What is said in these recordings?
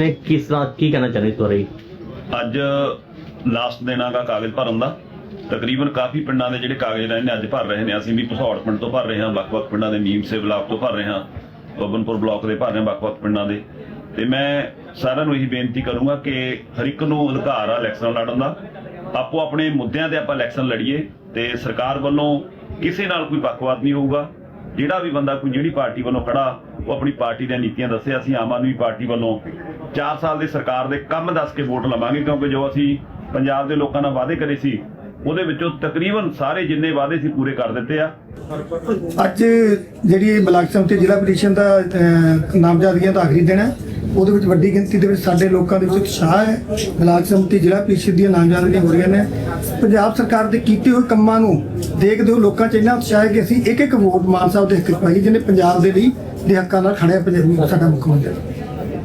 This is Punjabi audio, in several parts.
ਨੇ ਕਿਸ ਤਰ੍ਹਾਂ ਕੀ ਕਹਿਣਾ ਚਾਹੁੰਦੇ ਤੁਹਾਡੇ? ਅੱਜ ਲਾਸਟ ਦਿਨ ਆਗਾ ਕਾਗਜ਼ ਭਰਨ ਦਾ। ਤਕਰੀਬਨ ਕਾਫੀ ਪਿੰਡਾਂ ਦੇ ਜਿਹੜੇ ਕਾਗਜ਼ ਰਹੇ ਨੇ ਅੱਜ ਭਰ ਰਹੇ ਨੇ। ਅਸੀਂ ਵੀ ਭਸੌੜ ਪਿੰਡ ਤੋਂ ਭਰ ਰਹੇ ਹਾਂ, ਵੱਖ-ਵੱਖ ਪਿੰਡਾਂ ਦੇ ਮੀਮ ਸੇ ਬਲਾਕ ਤੋਂ ਭਰ ਰਹੇ ਹਾਂ। ਬੱਬਨਪੁਰ ਬਲਾਕ ਦੇ ਭਰ ਰਹੇ ਵੱਖ-ਵੱਖ ਪਿੰਡਾਂ ਦੇ। ਤੇ ਮੈਂ ਸਾਰਿਆਂ ਨੂੰ ਇਹੀ ਬੇਨਤੀ ਕਰੂੰਗਾ ਕਿ ਹਰ ਇੱਕ ਨੂੰ ਅਧਿਕਾਰ ਆ ਇਲੈਕਸ਼ਨ ਲੜਨ ਦਾ। ਆਪੋ ਆਪਣੇ ਮੁੱਦਿਆਂ ਤੇ ਆਪਾਂ ਇਲੈਕਸ਼ਨ ਲੜੀਏ ਤੇ ਸਰਕਾਰ ਵੱਲੋਂ ਕਿਸੇ ਨਾਲ ਕੋਈ ਪੱਖਪਾਤ ਨਹੀਂ ਹੋਊਗਾ। ਜਿਹੜਾ ਵੀ ਬੰਦਾ ਕੋਈ ਜਿਹੜੀ ਪਾਰਟੀ ਵੱਲੋਂ ਖੜਾ ਉਹ ਆਪਣੀ ਪਾਰਟੀ ਦੀਆਂ ਨੀਤੀਆਂ ਦੱਸਿਆ ਅਸੀਂ ਆਮ ਆਦਮੀ ਪਾਰਟੀ ਵੱਲੋਂ। 4 ਸਾਲ ਦੀ ਸਰਕਾਰ ਦੇ ਕੰਮ ਦੱਸ ਕੇ ਵੋਟ ਲਵਾਂਗੇ, ਕਿਉਂਕਿ ਜੋ ਅਸੀਂ ਪੰਜਾਬ ਦੇ ਲੋਕਾਂ ਨਾਲ ਵਾਅਦੇ ਕਰੇ ਸੀ, ਉਹਦੇ ਵਿੱਚੋਂ ਤਕਰੀਬਨ ਸਾਰੇ ਜਿੰਨੇ ਵਾਅਦੇ ਸੀ ਪੂਰੇ ਕਰ ਦਿੱਤੇ ਆ। ਅੱਜ ਜਿਹੜੀ ਬਲਾਕ ਸੰਮਤੀ ਜ਼ਿਲ੍ਹਾ ਪਟੀਸ਼ਨ ਦਾ ਨਾਮਜ਼ਦਗੀਆਂ ਦਾ ਆਖਰੀ ਦਿਨ ਹੈ, ਉਹਦੇ ਵਿੱਚ ਵੱਡੀ ਗਿਣਤੀ ਦੇ ਵਿੱਚ ਸਾਡੇ ਲੋਕਾਂ ਦੇ ਵਿੱਚ ਉਤਸ਼ਾਹ ਹੈ। ਬਲਾਕ ਸਮਿਤੀ ਜ਼ਿਲ੍ਹਾ ਪ੍ਰੀਸ਼ਦ ਦੀਆਂ ਨਾਮਜ਼ਦਗੀਆਂ ਹੋ ਰਹੀਆਂ ਨੇ। ਪੰਜਾਬ ਸਰਕਾਰ ਦੇ ਕੀਤੇ ਹੋਏ ਕੰਮਾਂ ਨੂੰ ਦੇਖਦੇ ਹੋ ਲੋਕਾਂ 'ਚ ਇੰਨਾ ਉਤਸ਼ਾਹ ਹੈ ਕਿ ਅਸੀਂ ਇੱਕ ਇੱਕ ਵੋਟ ਮਾਨ ਸਾਹਿਬ ਦੇ ਹੱਕ 'ਚ ਜਿਹਨੇ ਪੰਜਾਬ ਦੇ ਲਈ ਦੇ ਹੱਕਾਂ ਨਾਲ ਖੜਿਆ ਪੰਜਾਬ ਸਾਡਾ ਮੁੱਖ ਮੰਤਰੀ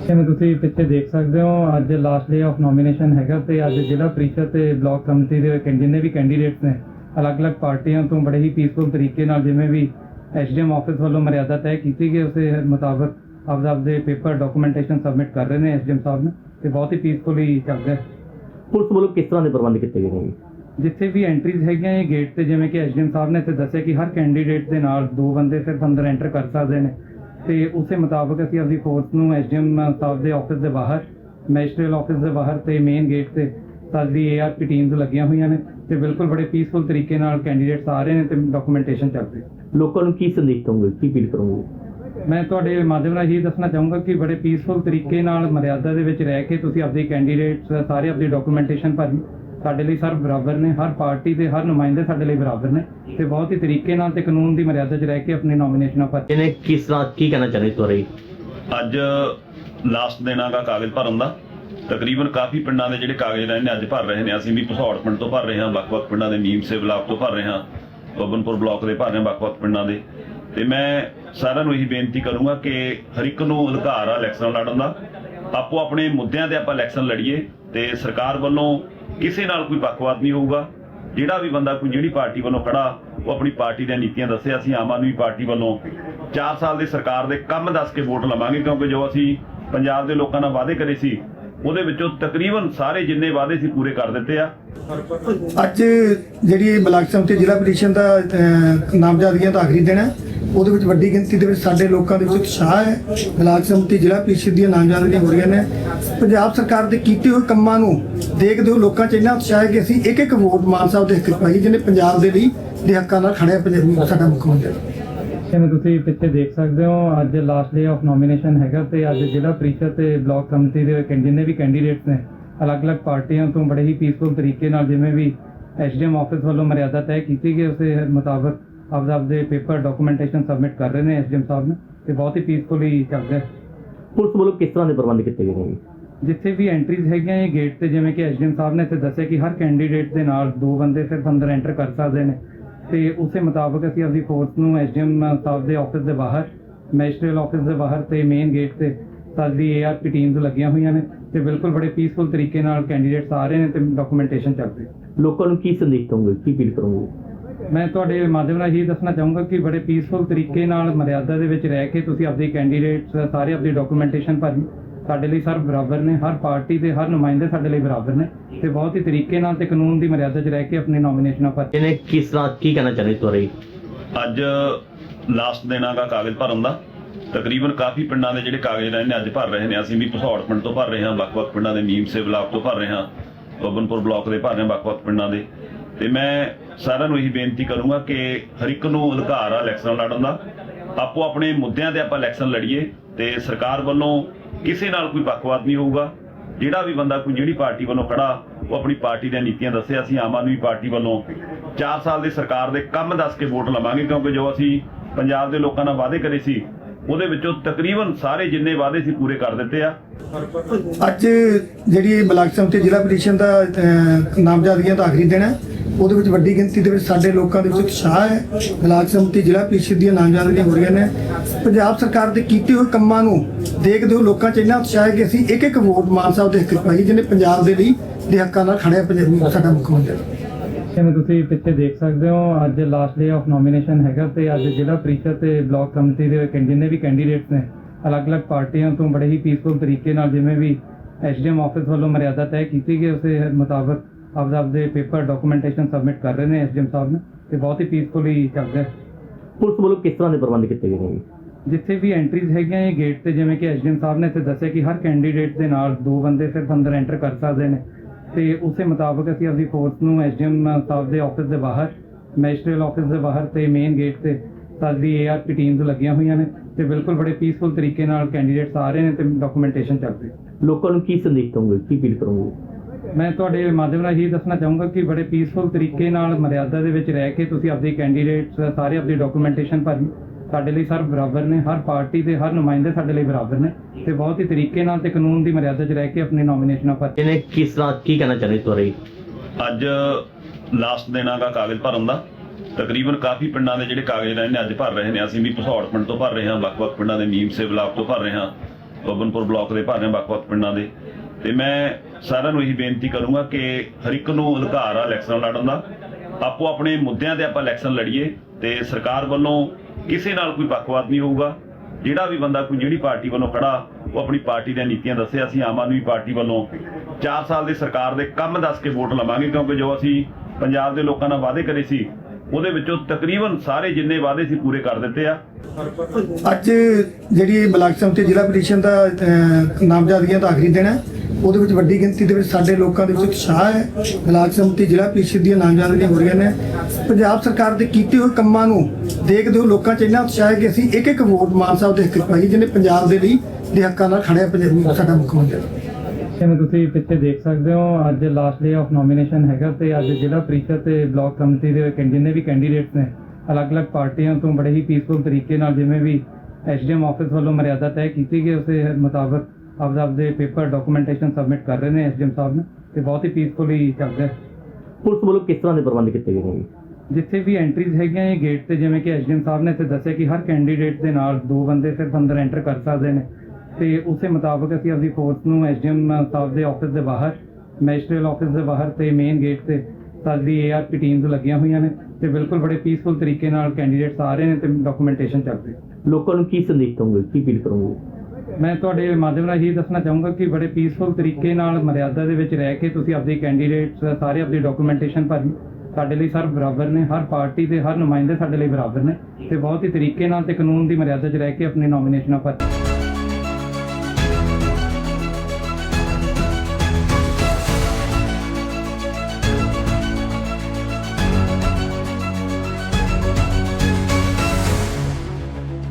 ਜਿਵੇਂ ਤੁਸੀਂ ਪਿੱਛੇ ਦੇਖ ਸਕਦੇ ਹੋ ਅੱਜ ਲਾਸਟ ਡੇ ਆਫ ਨੋਮੀਨੇਸ਼ਨ ਹੈਗਾ ਤੇ ਅੱਜ ਜ਼ਿਲ੍ਹਾ ਪ੍ਰੀਸ਼ਦ ਤੇ ਬਲਾਕ ਕਮੇਟੀ ਦੇ ਜਿੰਨੇ ਵੀ ਕੈਂਡੀਡੇਟਸ ਨੇ ਅਲੱਗ-ਅਲੱਗ ਪਾਰਟੀਆਂ ਤੋਂ ਬੜੇ ਹੀ ਪੀਸਫੁਲ ਤਰੀਕੇ ਨਾਲ ਜਿਵੇਂ ਵੀ ਐਸਡੀਐਮ ਆਫਿਸ ਵੱਲੋਂ ਮਰਿਆਦਾ ਤੈਅ ਕੀਤੀ ਗਈ ਉਸੇ ਮੁਤਾਬਕ ਆਪਦਾ ਆਪਦੇ ਪੇਪਰ ਡਾਕੂਮੈਂਟੇਸ਼ਨ ਸਬਮਿਟ ਕਰ ਰਹੇ ਨੇ ਐਸਡੀਐਮ ਸਾਹਿਬ ਨੇ ਤੇ ਬਹੁਤ ਹੀ ਪੀਸਫੁਲੀ ਚੱਲ ਰਿਹਾ ਪੁਲਿਸ ਵੱਲੋਂ ਕਿਸ ਤਰ੍ਹਾਂ ਦੇ ਪ੍ਰਬੰਧ ਕੀਤੇ ਗਏ ਨੇ? ਜਿੱਥੇ ਵੀ ਐਂਟਰੀਜ਼ ਹੈਗੀਆਂ ਇਹ ਗੇਟ ਤੇ ਜਿਵੇਂ ਕਿ ਐਸਡੀਐਮ ਸਾਹਿਬ ਨੇ ਇੱਥੇ ਦੱਸਿਆ ਕਿ ਹਰ ਕੈਂਡੀਡੇਟ ਦੇ ਨਾਲ ਦੋ ਬੰਦੇ ਸਿਰਫ ਅੰਦਰ ਐਂਟਰ ਕਰ ਸਕਦੇ ਨੇ। ਤੇ ਉਸੇ ਮੁਤਾਬਕ ਅਸੀਂ ਆਪਦੀ ਫੋਰਸ ਨੂੰ ਐਸਡੀਐਮ ਸਾਹਿਬ ਦੇ ਆਫਿਸ ਦੇ ਬਾਹਰ ਮੈਜਿਸਟ੍ਰੇਟ ਆਫਿਸ ਦੇ ਬਾਹਰ ਤੇ ਮੇਨ ਗੇਟ ਤੇ ਸਾਡੀ ਏਆਰਪੀ ਟੀਮਸ ਲੱਗੀਆਂ ਹੋਈਆਂ ਨੇ ਤੇ ਬਿਲਕੁਲ ਬੜੇ ਪੀਸਫੁਲ ਤਰੀਕੇ ਨਾਲ ਕੈਂਡੀਡੇਟਸ ਆ ਰਹੇ ਨੇ ਤੇ ਡਾਕੂਮੈਂਟੇਸ਼ਨ ਚੱਲ ਰਹੀ ਲੋਕਾਂ ਨੂੰ ਕੀ ਸੰਦੇਸ਼ ਦਵੋਗੇ? ਕੀ ਅਪੀਲ ਕਰੋਗੇ? ਮੈਂ ਤੁਹਾਡੇ ਮਾਧਿਅਮ ਨਾਲ ਇਹ ਦੱਸਣਾ ਚਾਹੂੰਗਾ ਕਿ ਬੜੇ ਪੀਸਫੁਲ ਤਰੀਕੇ ਨਾਲ ਮਰਿਆਦਾ ਦੇ ਵਿੱਚ ਰਹਿ ਕੇ ਤੁਸੀਂ ਆਪਦੇ ਕੈਂਡੀਡੇਟਸ ਸਾਰੇ ਆਪਦੀ ਡਾਕੂਮੈਂਟੇਸ਼ਨ ਭਰੀ ਸਾਡੇ ਲਈ ਸਰ ਬਰਾਬਰ ਨੇ ਹਰ ਪਾਰਟੀ ਦੇ ਹਰ ਨੁਮਾਇੰਦੇ ਸਾਡੇ ਲਈ ਬਰਾਬਰ ਨੇ ਤੇ ਬਹੁਤ ਹੀ ਤਰੀਕੇ ਨਾਲ ਤੇ ਕਾਨੂੰਨ ਦੀ ਮਰਿਆਦਾ 'ਚ ਰਹਿ ਕੇ ਆਪਣੀ ਨੋਮੀਨੇਸ਼ਨਾਂ ਭਰੀ ਇਹਨੇ ਕਿਸ ਤਰ੍ਹਾਂ ਕੀ ਕਹਿਣਾ ਚਾਹੁੰਦੇ ਤੁਹਾਡੇ ਅੱਜ ਲਾਸਟ ਦਿਨ ਆਗਾ ਕਾਗਜ਼ ਭਰਨ ਦਾ। ਤਕਰੀਬਨ ਕਾਫੀ ਪਿੰਡਾਂ ਦੇ ਜਿਹੜੇ ਕਾਗਜ਼ ਰਹੇ ਨੇ ਅੱਜ ਭਰ ਰਹੇ ਨੇ। ਅਸੀਂ ਵੀ ਭਸੌੜ ਪਿੰਡ ਤੋਂ ਭਰ ਰਹੇ ਹਾਂ ਵੱਖ-ਵੱਖ ਪਿੰਡਾਂ ਦੇ ਮੀਮ ਸੇ ਬਲਾਕ ਤੋਂ ਭਰ ਰਹੇ ਹਾਂ ਬੱਬਨਪੁਰ ਬਲਾਕ ਦੇ ਭਰ ਰਹੇ ਹਾਂ ਵੱਖ-ਵੱਖ ਪਿੰਡਾਂ ਦੇ। ਤੇ ਮੈਂ ਸਾਰਿਆਂ ਨੂੰ ਇਹੀ ਬੇਨਤੀ ਕਰੂੰਗਾ ਕਿ ਹਰ ਇੱਕ ਨੂੰ ਅਧਿਕਾਰ ਆ ਇਲੈਕਸ਼ਨ ਲੜਨ ਦਾ। ਆਪੋ ਆਪਣੇ ਮੁੱਦਿਆਂ ਤੇ ਆਪਾਂ ਇਲੈਕਸ਼ਨ ਲੜੀਏ ਤੇ ਸਰਕਾਰ ਵੱਲੋਂ ਕਿਸੇ ਨਾਲ ਕੋਈ ਪੱਖਵਾਦ ਨਹੀਂ ਹੋਊਗਾ। ਜਿਹੜਾ ਵੀ ਬੰਦਾ ਕੋਈ ਜਿਹੜੀ ਪਾਰਟੀ ਵੱਲੋਂ ਖੜਾ ਉਹ ਆਪਣੀ ਪਾਰਟੀ ਦੀਆਂ ਨੀਤੀਆਂ ਦੱਸੇ ਅਸੀਂ ਆਮ ਆਦਮੀ ਪਾਰਟੀ ਵੱਲੋਂ। 4 ਸਾਲ ਦੀ ਸਰਕਾਰ ਦੇ ਕੰਮ ਦੱਸ ਕੇ ਵੋਟ ਲਵਾਂਗੇ ਕਿਉਂਕਿ ਜੋ ਅਸੀਂ ਪੰਜਾਬ ਦੇ ਲੋਕਾਂ ਨਾਲ ਵਾਅਦੇ ਕਰੇ ਸੀ ਉਹਦੇ ਵਿੱਚੋਂ ਤਕਰੀਬਨ ਸਾਰੇ ਜਿੰਨੇ ਵਾਅਦੇ ਸੀ ਪੂਰੇ ਕਰ ਦਿੱਤੇ ਆ। ਅੱਜ ਜਿਹੜੀ ਬਲਾਕ ਸੰਮਤੀ ਜ਼ਿਲ੍ਹਾ ਪਟੀਸ਼ਨ ਦਾ ਅਹ, ਨਾਮਜ਼ਦਗੀਆਂ ਦਾ ਆਖਰੀ ਦਿਨ ਹੈ। ਉਹਦੇ ਵਿੱਚ ਵੱਡੀ ਗਿਣਤੀ ਦੇ ਵਿੱਚ ਸਾਡੇ ਲੋਕਾਂ ਦੇ ਵਿੱਚ ਉਤਸ਼ਾਹ ਹੈ। ਬਲਾਕ ਸੰਮਤੀ ਜ਼ਿਲ੍ਹਾ ਪਰਿਸ਼ਦ ਦੀਆਂ ਨਾਮਜ਼ਦਗੀਆਂ ਹੋ ਰਹੀਆਂ ਨੇ। ਪੰਜਾਬ ਸਰਕਾਰ ਦੇ ਕੀਤੇ ਹੋਏ ਕੰਮਾਂ ਨੂੰ ਦੇਖਦੇ ਹੋ ਲੋਕਾਂ 'ਚ ਇੰਨਾ ਉਤਸ਼ਾਹ ਹੈ ਕਿ ਅਸੀਂ ਇੱਕ ਇੱਕ ਵੋਟ ਮਾਨ ਸਾਹਿਬ ਦੇ ਹੱਕ 'ਚ ਜਿਹਨੇ ਪੰਜਾਬ ਦੇ ਲਈ ਦੇ ਹੱਕਾਂ ਨਾਲ ਖੜਿਆ ਪੰਜਾਬ ਸਾਡਾ ਮੁੱਖ ਮੰਤਰੀ। ਜਿਵੇਂ ਤੁਸੀਂ ਪਿੱਛੇ ਦੇਖ ਸਕਦੇ ਹੋ, ਅੱਜ ਲਾਸਟ ਡੇ ਆਫ ਨੋਮੀਨੇਸ਼ਨ ਹੈਗਾ ਤੇ ਅੱਜ ਜ਼ਿਲ੍ਹਾ ਪ੍ਰੀਸ਼ਦ ਤੇ ਬਲਾਕ ਕਮੇਟੀ ਦੇ ਜਿੰਨੇ ਵੀ ਕੈਂਡੀਡੇਟਸ ਨੇ, ਅਲੱਗ-ਅਲੱਗ ਪਾਰਟੀਆਂ ਤੋਂ ਬੜੇ ਹੀ ਪੀਸਫੁਲ ਤਰੀਕੇ ਨਾਲ ਜਿਵੇਂ ਵੀ ਐਸਡੀਐਮ ਆਫਿਸ ਵੱਲੋਂ ਮਰਿਆਦਾ ਤੈਅ ਕੀਤੀ ਗਈ, ਉਸੇ ਮੁਤਾਬਕ ਆਪਦਾ ਆਪਦੇ ਪੇਪਰ ਡਾਕੂਮੈਂਟੇਸ਼ਨ ਸਬਮਿਟ ਕਰ ਰਹੇ ਨੇ ਐਸਡੀਐਮ ਸਾਹਿਬ ਨੇ ਤੇ ਬਹੁਤ ਹੀ ਪੀਸਫੁਲੀ ਚੱਲ ਰਿਹਾ। ਪੁਲਿਸ ਵੱਲੋਂ ਕਿਸ ਤਰ੍ਹਾਂ ਦੇ ਪ੍ਰਬੰਧ ਕੀਤੇ ਗਏ ਨੇ? ਜਿੱਥੇ ਵੀ ਐਂਟਰੀਜ਼ ਹੈਗੀਆਂ ਇਹ ਗੇਟ ਤੇ ਜਿਵੇਂ ਕਿ ਐਸਡੀਐਮ ਸਾਹਿਬ ਨੇ ਇੱਥੇ ਦੱਸਿਆ ਕਿ ਹਰ ਕੈਂਡੀਡੇਟ ਦੇ ਨਾਲ ਦੋ ਬੰਦੇ ਸਿਰਫ ਅੰਦਰ ਐਂਟਰ ਕਰ ਸਕਦੇ ਨੇ। ਤੇ ਉਸੇ ਮੁਤਾਬਕ ਅਸੀਂ ਆਪਦੀ ਫੋਰਸ ਨੂੰ ਐਸਡੀਐਮ ਸਾਹਿਬ ਦੇ ਆਫਿਸ ਦੇ ਬਾਹਰ ਮੈਜਿਸਟ੍ਰੇਟ ਆਫਿਸ ਦੇ ਬਾਹਰ ਤੇ ਮੇਨ ਗੇਟ ਤੇ ਸਾਡੀ ਏਆਰਪੀ ਟੀਮਸ ਲੱਗੀਆਂ ਹੋਈਆਂ ਨੇ ਤੇ ਬਿਲਕੁਲ ਬੜੇ ਪੀਸਫੁਲ ਤਰੀਕੇ ਨਾਲ ਕੈਂਡੀਡੇਟਸ ਆ ਰਹੇ ਨੇ ਤੇ ਡਾਕੂਮੈਂਟੇਸ਼ਨ ਚੱਲ ਰਹੀ। ਹੈ ਲੋਕਾਂ ਨੂੰ ਕੀ ਸੰਦੇਸ਼ ਦਵੋਗੇ? ਕੀ ਅਪੀਲ ਕਰੋਗੇ? ਮੈਂ ਤੁਹਾਡੇ ਮਾਧਿਅਮ ਨਾਲ ਇਹ ਦੱਸਣਾ ਚਾਹੂੰਗਾ ਕਿ ਬੜੇ ਪੀਸਫੁਲ ਤਰੀਕੇ ਨਾਲ ਮਰਿਆਦਾ ਦੇ ਵਿੱਚ ਰਹਿ ਕੇ ਤੁਸੀਂ ਆਪਦੀ ਕੈਂਡੀਡੇਟਸ ਸਾਰੇ ਆਪਦੀ ਡਾਕੂਮੈਂਟੇਸ਼ਨ ਭਰੀ ਸਾਡੇ ਲਈ ਸਰ ਬਰਾਬਰ ਨੇ ਹਰ ਪਾਰਟੀ ਦੇ ਹਰ ਨੁਮਾਇੰਦੇ ਸਾਡੇ ਲਈ ਬਰਾਬਰ ਨੇ ਤੇ ਬਹੁਤ ਹੀ ਤਰੀਕੇ ਨਾਲ ਤੇ ਕਾਨੂੰਨ ਦੀ ਮਰਿਆਦਾ 'ਚ ਰਹਿ ਕੇ ਆਪਣੀ ਨੋਮੀਨੇਸ਼ਨਾਂ ਭਰੀ ਇਹਨੇ ਕਿਸ ਤਰ੍ਹਾਂ ਕੀ ਕਹਿਣਾ ਚਾਹੁੰਦੇ ਤੁਹਾਡੇ? ਅੱਜ ਲਾਸਟ ਦਿਨ ਆਗਾ ਕਾਗਜ਼ ਭਰਨ ਦਾ। ਤਕਰੀਬਨ ਕਾਫੀ ਪਿੰਡਾਂ ਦੇ ਜਿਹੜੇ ਕਾਗਜ਼ ਰਹੇ ਨੇ ਅੱਜ ਭਰ ਰਹੇ ਨੇ। ਅਸੀਂ ਵੀ ਭਸੌੜ ਪਿੰਡ ਤੋਂ ਭਰ ਰਹੇ ਹਾਂ ਵੱਖ-ਵੱਖ ਪਿੰਡਾਂ ਦੇ ਮੀਮ ਸੇ ਬਲਾਕ ਤੋਂ ਭਰ ਰਹੇ ਹਾਂ ਬੱਬਨਪੁਰ ਬਲਾਕ ਦੇ ਭਰ ਰਹੇ ਹਾਂ ਵੱਖ-ਵੱਖ ਪਿੰਡਾਂ ਦੇ। ਤੇ ਮੈਂ ਸਾਰਿਆਂ ਨੂੰ ਇਹੀ ਬੇਨਤੀ ਕਰੂੰਗਾ ਕਿ ਹਰ ਇੱਕ ਨੂੰ ਅਧਿਕਾਰ ਆ ਇਲੈਕਸ਼ਨ ਲੜਨ ਦਾ। ਆਪੋ ਆਪਣੇ ਮੁੱਦਿਆਂ ਤੇ ਆਪਾਂ ਇਲੈਕਸ਼ਨ ਲੜੀਏ ਤੇ ਸਰਕਾਰ ਵੱਲੋਂ ਕਿਸੇ ਨਾਲ ਕੋਈ ਪੱਖਪਾਤ ਨਹੀਂ ਹੋਊਗਾ। ਜਿਹੜਾ ਵੀ ਬੰਦਾ ਕੋਈ ਜਿਹੜੀ ਪਾਰਟੀ ਵੱਲੋਂ ਖੜਾ ਉਹ ਆਪਣੀ ਪਾਰਟੀ ਦੀਆਂ ਨੀਤੀਆਂ ਦੱਸੇ ਅਸੀਂ ਆਮ ਆਦਮੀ ਪਾਰਟੀ ਵੱਲੋਂ। 4 ਸਾਲ ਦੀ ਸਰਕਾਰ ਦੇ ਕੰਮ ਦੱਸ ਕੇ ਵੋਟ ਲਵਾਂਗੇ ਕਿਉਂਕਿ ਜੋ ਅਸੀਂ ਪੰਜਾਬ ਦੇ ਲੋਕਾਂ ਨਾਲ ਵਾਅਦੇ ਕਰੇ ਸੀ ਉਹਦੇ ਵਿੱਚੋਂ ਤਕਰੀਬਨ ਸਾਰੇ ਜਿੰਨੇ ਵਾਅਦੇ ਸੀ ਪੂਰੇ ਕਰ ਦਿੱਤੇ ਆ। ਅੱਜ ਜਿਹੜੀ ਬਲਾਕ ਸੰਮਤੀ ਜ਼ਿਲ੍ਹਾ ਪਟੀਸ਼ਨ ਦਾ ਅਹ, ਨਾਮਜ਼ਦਗੀਆਂ ਦਾ ਆਖਰੀ ਦਿਨ ਹੈ। ਉਹਦੇ ਵਿੱਚ ਵੱਡੀ ਗਿਣਤੀ ਦੇ ਵਿੱਚ ਸਾਡੇ ਲੋਕਾਂ ਦੇ ਵਿੱਚ ਉਤਸ਼ਾਹ ਹੈ। ਬਲਾਕ ਸੰਮਤੀ ਜ਼ਿਲ੍ਹਾ ਪਰਿਸ਼ਦ ਦੀਆਂ ਨਾਮਜ਼ਦਗੀਆਂ ਹੋ ਰਹੀਆਂ ਨੇ। ਪੰਜਾਬ ਸਰਕਾਰ ਦੇ ਕੀਤੇ ਹੋਏ ਕੰਮਾਂ ਨੂੰ ਦੇਖਦੇ ਹੋ ਲੋਕਾਂ 'ਚ ਇੰਨਾ ਉਤਸ਼ਾਹ ਹੈ ਕਿ ਅਸੀਂ ਇੱਕ ਇੱਕ ਵੋਟ ਮਾਨ ਸਾਹਿਬ ਦੇ ਹੱਕ 'ਚ ਜਿਹਨੇ ਪੰਜਾਬ ਦੇ ਲਈ ਦੇ ਹੱਕਾਂ ਨਾਲ ਖੜਿਆ ਪੰਜਾਬ ਸਾਡਾ ਮੁੱਖ ਮੰਤਰੀ। ਜਿਵੇਂ ਤੁਸੀਂ ਪਿੱਛੇ ਦੇਖ ਸਕਦੇ ਹੋ, ਅੱਜ ਲਾਸਟ ਡੇ ਆਫ ਨੋਮੀਨੇਸ਼ਨ ਹੈਗਾ ਤੇ ਅੱਜ ਜ਼ਿਲ੍ਹਾ ਪ੍ਰੀਸ਼ਦ ਤੇ ਬਲਾਕ ਕਮੇਟੀ ਦੇ ਜਿੰਨੇ ਵੀ ਕੈਂਡੀਡੇਟਸ ਨੇ, ਅਲੱਗ-ਅਲੱਗ ਪਾਰਟੀਆਂ ਤੋਂ ਬੜੇ ਹੀ ਪੀਸਫੁਲ ਤਰੀਕੇ ਨਾਲ ਜਿਵੇਂ ਵੀ ਐਸਡੀਐਮ ਆਫਿਸ ਵੱਲੋਂ ਮਰਿਆਦਾ ਤੈਅ ਕੀਤੀ ਗਈ, ਉਸੇ ਮੁਤਾਬਕ ਆਪਦਾ ਆਪਦੇ ਪੇਪਰ ਡਾਕੂਮੈਂਟੇਸ਼ਨ ਸਬਮਿਟ ਕਰ ਰਹੇ ਨੇ ਐਸਡੀਐਮ ਸਾਹਿਬ ਨੇ ਤੇ ਬਹੁਤ ਹੀ ਪੀਸਫੁਲੀ ਚੱਲ ਰਿਹਾ ਪੁਲਿਸ ਵੱਲੋਂ ਕਿਸ ਤਰ੍ਹਾਂ ਦੇ ਪ੍ਰਬੰਧ ਕੀਤੇ ਗਏ ਨੇ? ਜਿੱਥੇ ਵੀ ਐਂਟਰੀਜ਼ ਹੈਗੀਆਂ ਇਹ ਗੇਟ ਤੇ ਜਿਵੇਂ ਕਿ ਐਸਡੀਐਮ ਸਾਹਿਬ ਨੇ ਤੇ ਦੱਸਿਆ ਕਿ ਹਰ ਕੈਂਡੀਡੇਟ ਦੇ ਨਾਲ ਦੋ ਬੰਦੇ ਸਿਰਫ ਅੰਦਰ ਐਂਟਰ ਕਰ ਸਕਦੇ ਨੇ। ਤੇ ਉਸੇ ਮੁਤਾਬਕ ਅਸੀਂ ਆਪਦੀ ਫੋਰਸ ਨੂੰ ਐਸਡੀਐਮ ਸਾਹਿਬ ਦੇ ਆਫਿਸ ਦੇ ਬਾਹਰ ਮੈਜਿਸਟ੍ਰੇਟ ਆਫਿਸ ਦੇ ਬਾਹਰ ਤੇ ਮੇਨ ਗੇਟ ਤੇ ਸਾਡੀ ਏਆਰਪੀ ਟੀਮਸ ਲੱਗੀਆਂ ਹੋਈਆਂ ਨੇ ਤੇ ਬਿਲਕੁਲ ਬੜੇ ਪੀਸਫੁਲ ਤਰੀਕੇ ਨਾਲ ਕੈਂਡੀਡੇਟਸ ਆ ਰਹੇ ਨੇ ਤੇ ਡਾਕੂਮੈਂਟੇਸ਼ਨ ਚੱਲ ਰਹੀ ਹੈ। ਲੋਕਾਂ ਨੂੰ ਕੀ ਸੰਦੇਸ਼ ਦਵੋਗੇ? ਕੀ ਅਪੀਲ ਕਰੋਗੇ? ਮੈਂ ਤੁਹਾਡੇ ਮਾਧਿਅਮ ਰਾਹੀਂ ਇਹ ਦੱਸਣਾ ਚਾਹੂੰਗਾ ਕਿ ਬੜੇ ਪੀਸਫੁਲ ਤਰੀਕੇ ਨਾਲ ਮਰਿਆਦਾ ਦੇ ਵਿੱਚ ਰਹਿ ਕੇ ਤੁਸੀਂ ਆਪਦੇ ਕੈਂਡੀਡੇਟਸ ਸਾਰੇ ਆਪਦੀ ਡਾਕੂਮੈਂਟੇਸ਼ਨ ਭਰੀ ਸਾਡੇ ਲਈ ਸਰ ਬਰਾਬਰ ਨੇ ਹਰ ਪਾਰਟੀ ਦੇ ਹਰ ਨੁਮਾਇੰਦੇ ਸਾਡੇ ਲਈ ਬਰਾਬਰ ਨੇ ਤੇ ਬਹੁਤ ਹੀ ਤਰੀਕੇ ਨਾਲ ਤੇ ਕਾਨੂੰਨ ਦੀ ਮਰਿਆਦਾ 'ਚ ਰਹਿ ਕੇ ਆਪਣੀ ਨੋਮੀਨੇਸ਼ਨਾਂ ਭਰੀ ਇਹਨੇ ਕਿਸ ਤਰ੍ਹਾਂ ਕੀ ਕਹਿਣਾ ਚਾਹੁੰਦੇ ਬਾਰੇ ਅੱਜ ਲਾਸਟ ਦਿਨ ਆਗਾ ਕਾਗਜ਼ ਭਰਨ ਦਾ। ਤਕਰੀਬਨ ਕਾਫੀ ਪਿੰਡਾਂ ਦੇ ਜਿਹੜੇ ਕਾਗਜ਼ ਨੇ ਇਹਨੇ ਅੱਜ ਭਰ ਰਹੇ ਨੇ। ਅਸੀਂ ਵੀ ਭਸੌੜ ਪਿੰਡ ਤੋਂ ਭਰ ਰਹੇ ਹਾਂ ਵੱਖ-ਵੱਖ ਪਿੰਡਾਂ ਦੇ ਮੀਮਸੇ ਬਲਾਕ ਤੋਂ ਭਰ ਰਹੇ ਹਾਂ ਬੱਬਨਪੁਰ ਬਲਾਕ ਦੇ ਭਰ ਰਹੇ ਹਾਂ ਵੱਖ-ਵੱਖ ਪਿੰਡਾਂ ਦੇ। ਤੇ ਮੈਂ ਸਾਰਿਆਂ ਨੂੰ ਇਹੀ ਬੇਨਤੀ ਕਰੂੰਗਾ ਕਿ ਹਰ ਇੱਕ ਨੂੰ ਅਧਿਕਾਰ ਆ ਇਲੈਕਸ਼ਨ ਲੜਨ ਦਾ। ਆਪੋ ਆਪਣੇ ਮੁੱਦਿਆਂ ਤੇ ਆਪਾਂ ਇਲੈਕਸ਼ਨ ਲੜੀਏ ਤੇ ਸਰਕਾਰ ਵੱਲੋਂ ਕਿਸੇ ਨਾਲ ਕੋਈ ਪੱਖਪਾਤ ਨਹੀਂ ਹੋਊਗਾ। ਜਿਹੜਾ ਵੀ ਬੰਦਾ ਕੋਈ ਜਿਹੜੀ ਪਾਰਟੀ ਵੱਲੋਂ ਖੜਾ ਉਹ ਆਪਣੀ ਪਾਰਟੀ ਦੀਆਂ ਨੀਤੀਆਂ ਦੱਸਿਆ ਅਸੀਂ ਆਮ ਆਦਮੀ ਪਾਰਟੀ ਵੱਲੋਂ। 4 ਸਾਲ ਦੀ ਸਰਕਾਰ ਦੇ ਕੰਮ ਦੱਸ ਕੇ ਵੋਟ ਲਵਾਂਗੇ ਕਿਉਂਕਿ ਜੋ ਅਸੀਂ ਪੰਜਾਬ ਦੇ ਲੋਕਾਂ ਨਾਲ ਵਾਅਦੇ ਕਰੇ ਸੀ ਉਹਦੇ ਵਿੱਚੋਂ ਤਕਰੀਬਨ ਸਾਰੇ ਜਿੰਨੇ ਵਾਅਦੇ ਸੀ ਪੂਰੇ ਕਰ ਦਿੱਤੇ ਆ। ਅੱਜ ਜਿਹੜੀ ਬਲਾਕ ਸੰਮਤੀ ਜ਼ਿਲ੍ਹਾ ਪਟੀਸ਼ਨ ਦਾ ਅਹ, ਨਾਮਜ਼ਦਗੀਆਂ ਦਾ ਆਖਰੀ ਦਿਨ ਹੈ। ਉਹਦੇ ਵਿੱਚ ਵੱਡੀ ਗਿਣਤੀ ਦੇ ਵਿੱਚ ਸਾਡੇ ਲੋਕਾਂ ਦੇ ਵਿੱਚ ਉਤਸ਼ਾਹ ਹੈ। ਬਲਾਕ ਸੰਮਤੀ ਜ਼ਿਲ੍ਹਾ ਪਰਿਸ਼ਦ ਦੀਆਂ ਨਾਮਜ਼ਦਗੀਆਂ ਹੋ ਰਹੀਆਂ ਨੇ। ਪੰਜਾਬ ਸਰਕਾਰ ਦੇ ਕੀਤੇ ਹੋਏ ਕੰਮਾਂ ਨੂੰ ਦੇਖਦੇ ਹੋ ਲੋਕਾਂ 'ਚ ਇੰਨਾ ਉਤਸ਼ਾਹ ਹੈ ਕਿ ਅਸੀਂ ਇੱਕ ਇੱਕ ਵੋਟ ਮਾਨ ਸਾਹਿਬ ਦੇ ਹੱਕ ਪਾਈ ਜਿਹਨੇ ਪੰਜਾਬ ਦੇ ਲਈ ਦੇ ਹੱਕਾਂ ਨਾਲ ਖੜਿਆ ਪੰਜਾਬ ਸਾਡਾ ਮੁੱਖ ਮੰਤਰੀ ਜਿਵੇਂ ਤੁਸੀਂ ਪਿੱਛੇ ਦੇਖ ਸਕਦੇ ਹੋ, ਅੱਜ ਲਾਸਟ ਡੇ ਆਫ ਨੋਮੀਨੇਸ਼ਨ ਹੈਗਾ ਤੇ ਅੱਜ ਜ਼ਿਲ੍ਹਾ ਪ੍ਰੀਸ਼ਦ ਤੇ ਬਲਾਕ ਕਮੇਟੀ ਦੇ ਜਿੰਨੇ ਵੀ ਕੈਂਡੀਡੇਟਸ ਨੇ, ਅਲੱਗ-ਅਲੱਗ ਪਾਰਟੀਆਂ ਤੋਂ ਬੜੇ ਹੀ ਪੀਸਫੁਲ ਤਰੀਕੇ ਨਾਲ ਜਿਵੇਂ ਵੀ ਐਸਡੀਐਮ ਆਫਿਸ ਵੱਲੋਂ ਮਰਿਆਦਾ ਤੈਅ ਕੀਤੀ ਗਈ, ਉਸੇ ਮੁਤਾਬਕ ਆਪਦਾ ਆਪਦੇ ਪੇਪਰ ਡਾਕੂਮੈਂਟੇਸ਼ਨ ਸਬਮਿਟ ਕਰ ਰਹੇ ਨੇ ਐਸਡੀਐਮ ਸਾਹਿਬ ਨੇ ਤੇ ਬਹੁਤ ਹੀ ਪੀਸਫੁਲੀ ਚੱਲ ਰਿਹਾ ਪੁਲਿਸ ਵੱਲੋਂ ਕਿਸ ਤਰ੍ਹਾਂ ਦੇ ਪ੍ਰਬੰਧ ਕੀਤੇ ਗਏ ਨੇ? ਜਿੱਥੇ ਵੀ ਐਂਟਰੀਜ਼ ਹੈਗੀਆਂ ਇਹ ਗੇਟ ਤੇ ਜਿਵੇਂ ਕਿ ਐਸਡੀਐਮ ਸਾਹਿਬ ਨੇ ਤੇ ਦੱਸਿਆ ਕਿ ਹਰ ਕੈਂਡੀਡੇਟ ਦੇ ਨਾਲ ਦੋ ਬੰਦੇ ਸਿਰਫ ਅੰਦਰ ਐਂਟਰ ਕਰ ਸਕਦੇ ਨੇ। ਤੇ ਉਸੇ ਮੁਤਾਬਕ ਅਸੀਂ ਆਪਦੀ ਫੋਰਸ ਨੂੰ ਐਸਡੀਐਮ ਸਾਹਿਬ ਦੇ ਆਫਿਸ ਦੇ ਬਾਹਰ ਮੈਜਿਸਟ੍ਰੇਟ ਆਫਿਸ ਦੇ ਬਾਹਰ ਤੇ ਮੇਨ ਗੇਟ ਤੇ ਸਾਡੀ ਏਆਰਪੀ ਟੀਮਸ ਲੱਗੀਆਂ ਹੋਈਆਂ ਨੇ ਤੇ ਬਿਲਕੁਲ ਬੜੇ ਪੀਸਫੁਲ ਤਰੀਕੇ ਨਾਲ ਕੈਂਡੀਡੇਟਸ ਆ ਰਹੇ ਨੇ ਤੇ ਡਾਕੂਮੈਂਟੇਸ਼ਨ ਚੱਲ ਰਹੀ ਹੈ। ਲੋਕਾਂ ਨੂੰ ਕੀ ਸੰਦੇਸ਼ ਦਵੋਗੇ? ਕੀ ਅਪੀਲ ਕਰੋਗੇ? ਮੈਂ ਤੁਹਾਡੇ ਮਾਧਿਅਮ ਰਾਹੀਂ ਦੱਸਣਾ ਚਾਹੂੰਗਾ ਕਿ ਬੜੇ ਪੀਸਫੁਲ ਤਰੀਕੇ ਨਾਲ ਮਰਿਆਦਾ ਦੇ ਵਿੱਚ ਰਹਿ ਕੇ ਤੁਸੀਂ ਆਪਦੇ ਕੈਂਡੀਡੇਟਸ ਸਾਰੇ ਆਪਦੀ ਡਾਕੂਮੈਂਟੇਸ਼ਨ ਭਰੀ ਸਾਡੇ ਲਈ ਸਰ ਬਰਾਬਰ ਨੇ, ਹਰ ਪਾਰਟੀ ਦੇ, ਹਰ ਨੁਮਾਇੰਦੇ ਸਾਡੇ ਲਈ ਬਰਾਬਰ ਨੇ ਤੇ ਬਹੁਤ ਹੀ ਤਰੀਕੇ ਨਾਲ ਤੇ ਕਾਨੂੰਨ ਦੀ ਮਰਿਆਦਾ 'ਚ ਰਹਿ ਕੇ ਆਪਣੀ ਨੋਮੀਨੇਸ਼ਨਾਂ ਭਰੀ